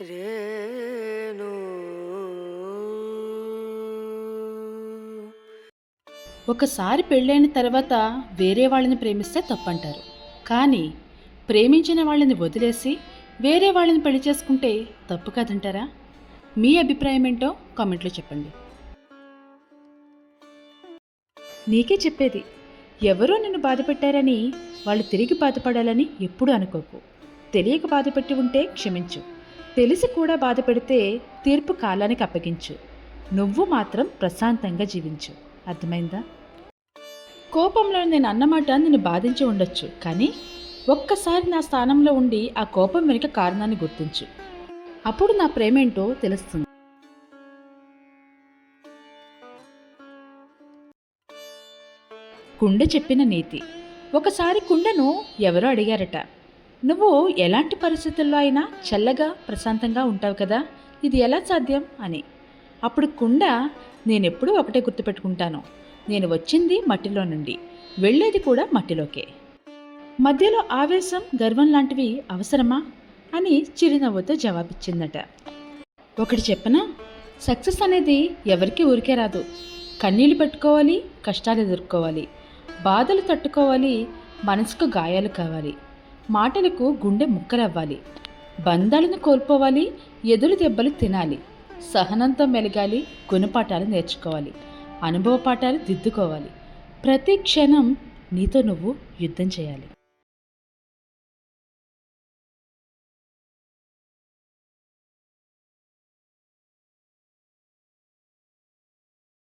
రేణు. ఒకసారి పెళ్ళైన తర్వాత వేరే వాళ్ళని ప్రేమిస్తే తప్పంటారు. కానీ ప్రేమించిన వాళ్ళని వదిలేసి వేరే వాళ్ళని పెళ్ళి చేసుకుంటే తప్పు కాదంటారా? మీ అభిప్రాయం ఏంటో కామెంట్లో చెప్పండి. నీకే చెప్పేది ఎవరో నిన్ను బాధపెట్టారని వాళ్ళు తిరిగి బాధపడాలని ఎప్పుడూ అనుకోకు. తెలియక బాధపెట్టి ఉంటే క్షమించు. తెలిసి కూడా బాధ పెడితే తీర్పు కాలానికి అప్పగించు. నువ్వు మాత్రం ప్రశాంతంగా జీవించు. అర్థమైందా? కోపంలో నేను అన్నమాట నిన్ను బాధించి ఉండొచ్చు కానీ ఒక్కసారి నా స్థానంలో ఉండి ఆ కోపం వెనుక కారణాన్ని గుర్తించు. అప్పుడు నా ప్రేమేంటో తెలుస్తుంది. కుండ చెప్పిన నీతి. ఒకసారి కుండను ఎవరో అడిగారట. నువ్వు ఎలాంటి పరిస్థితుల్లో అయినా చల్లగా ప్రశాంతంగా ఉంటావు కదా? ఇది ఎలా సాధ్యం? అని. అప్పుడు కుండ నేనెప్పుడూ ఒకటే గుర్తుపెట్టుకుంటాను. నేను వచ్చింది మట్టిలో నుండి. వెళ్ళేది కూడా మట్టిలోకే. మధ్యలో ఆవేశం గర్వం లాంటివి అవసరమా? అని చిరునవ్వుతో జవాబిచ్చిందట. ఒకటి చెప్పనా? సక్సెస్ అనేది ఎవరికి ఊరికే రాదు. కన్నీళ్ళు పెట్టుకోవాలి కష్టాలు ఎదుర్కోవాలి. బాధలు తట్టుకోవాలి మనసుకు గాయాలు కావాలి. మాటలకు గుండె ముక్కలవ్వాలి. బంధాలను కోల్పోవాలి ఎదురు దెబ్బలు తినాలి. సహనంతో మెలగాలి గుణపాఠాలు నేర్చుకోవాలి. అనుభవ పాఠాలు దిద్దుకోవాలి. ప్రతి క్షణం నీతో నువ్వు యుద్ధం చేయాలి.